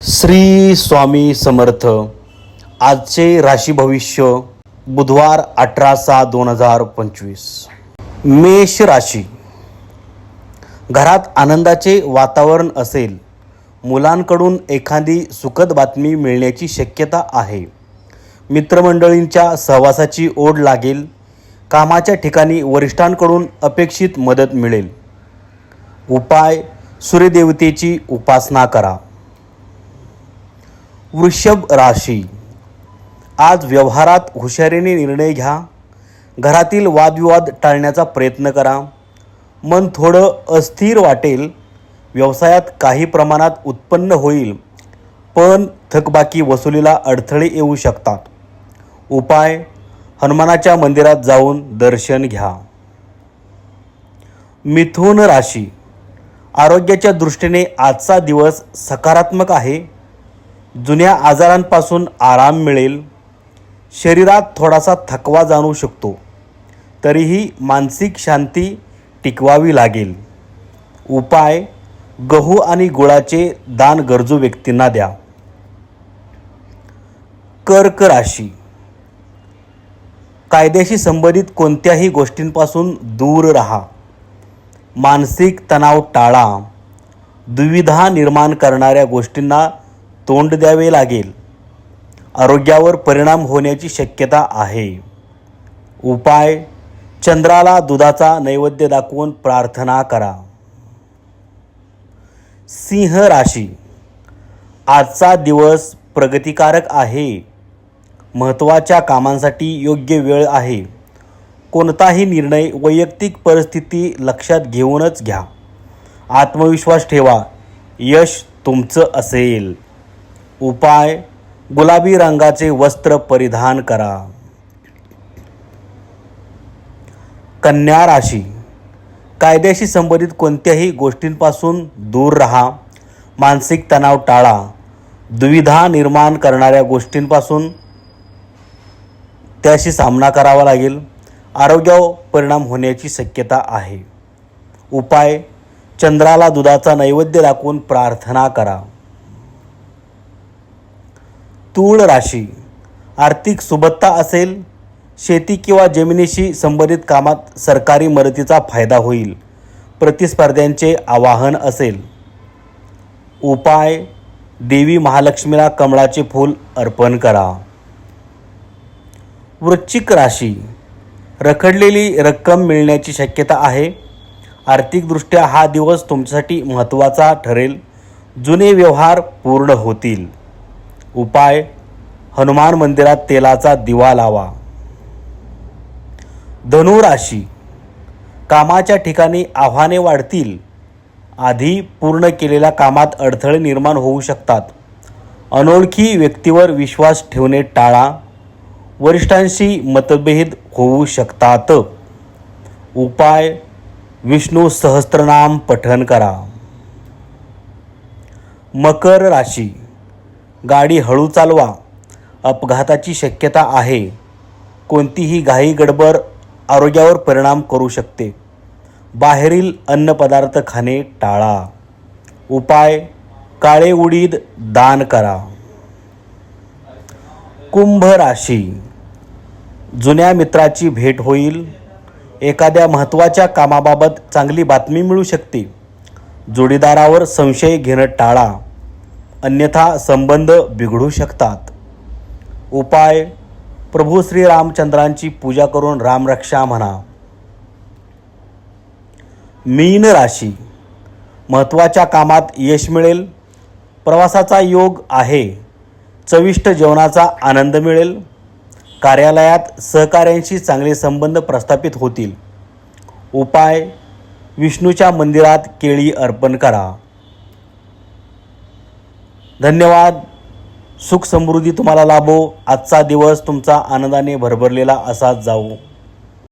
श्री स्वामी समर्थ. आजचे राशी भविष्य बुधवार अठरा सहा दोन हजार पंचवीस. मेष राशी. घरात आनंदाचे वातावरण असेल मुलांकडून एखादी सुखद बातमी मिळण्याची शक्यता आहे. मित्रमंडळींच्या सहवासाची ओढ लागेल कामाच्या ठिकाणी वरिष्ठांकडून अपेक्षित मदत मिळेल. उपाय सूर्यदेवतेची उपासना करा. वृषभ राशी. आज व्यवहारात हुशारीने निर्णय घ्या. घरातील वादविवाद टाळण्याचा प्रयत्न करा. मन थोडं अस्थिर वाटेल. व्यवसायात काही प्रमाणात उत्पन्न होईल. पण थकबाकी वसुलीला अडथळे येऊ शकतात. उपाय हनुमानाच्या मंदिरात जाऊन दर्शन घ्या. मिथुन राशी. आरोग्याच्या दृष्टीने आजचा दिवस सकारात्मक आहे. जुन्या आजारांपासून आराम मिळेल. शरीरात थोडासा थकवा जाणू शकतो. तरीही मानसिक शांती टिकवावी लागेल. उपाय गहू आणि गुळाचे दान गरजू व्यक्तींना द्या. कर्क राशी. कायद्याशी संबंधित कोणत्याही गोष्टींपासून दूर राहा. मानसिक तणाव टाळा. दुविधा निर्माण करणाऱ्या गोष्टींना तोंड द्यावे लागेल. आरोग्यावर परिणाम होण्याची शक्यता आहे. उपाय चंद्राला दुधाचा नैवेद्य दाखवून प्रार्थना करा. सिंह राशी. आजचा दिवस प्रगतिकारक आहे. महत्त्वाच्या कामांसाठी योग्य वेळ आहे. कोणताही निर्णय वैयक्तिक परिस्थिती लक्षात घेऊनच घ्या. आत्मविश्वास ठेवा. यश तुमचं असेल. उपाय गुलाबी रंगाचे वस्त्र परिधान करा. कन्या राशी. कायद्याशी संबंधित कोणत्याही गोष्टींपासून दूर राहा. मानसिक तणाव टाळा. दुविधा निर्माण करणाऱ्या गोष्टींपासून त्याशी सामना करावा लागेल. आरोग्यावर परिणाम होण्याची शक्यता आहे. उपाय चंद्राला दुधाचा नैवेद्य दाखवून प्रार्थना करा. तूळ राशी आर्थिक सुबत्ता असेल शेती किंवा जमिनीशी संबंधित कामात सरकारी मदतीचा फायदा होईल प्रतिस्पर्ध्यांचे आवाहन असेल. उपाय देवी महालक्ष्मीला कमळाचे फूल अर्पण करा. वृश्चिक राशी रखडलेली रक्कम मिळण्याची शक्यता आहे. आर्थिकदृष्ट्या हा दिवस तुमच्यासाठी महत्त्वाचा ठरेल. जुने व्यवहार पूर्ण होतील. उपाय हनुमान मंदिरात तेलाचा दिवा लावा. धनुराशी कामाच्या ठिकाणी आव्हाने वाढतील आधी पूर्ण केलेल्या कामात अडथळे निर्माण होऊ शकतात. अनोळखी व्यक्तीवर विश्वास ठेवणे टाळा वरिष्ठांशी मतभेद होऊ शकतात. उपाय विष्णू सहस्त्रनाम पठन करा. मकर राशी गाडी हळू चालवा. अपघाताची शक्यता आहे. कोणतीही घाई गडबड आरोग्यावर परिणाम करू शकते. बाहेरील अन्नपदार्थ खाणे टाळा. उपाय काळे उडीद दान करा. कुंभ राशी. जुन्या मित्राची भेट होईल. एखाद्या महत्त्वाच्या कामाबाबत चांगली बातमी मिळू शकते. जोडीदारावर संशय घेणं टाळा. अन्यथा संबंध बिघडू शकतात. उपाय प्रभू श्री रामचंद्रांची पूजा करून रामरक्षा म्हणा. मीन राशी महत्त्वाच्या कामात यश मिळेल प्रवासाचा योग आहे चविष्ट जेवणाचा आनंद मिळेल कार्यालयात सहकाऱ्यांशी चांगले संबंध प्रस्थापित होतील. उपाय विष्णूच्या मंदिरात केळी अर्पण करा. धन्यवाद. सुख समृद्धी तुम्हाला लाभो. आजचा दिवस तुमचा आनंदाने भरभरलेला असाच जाऊ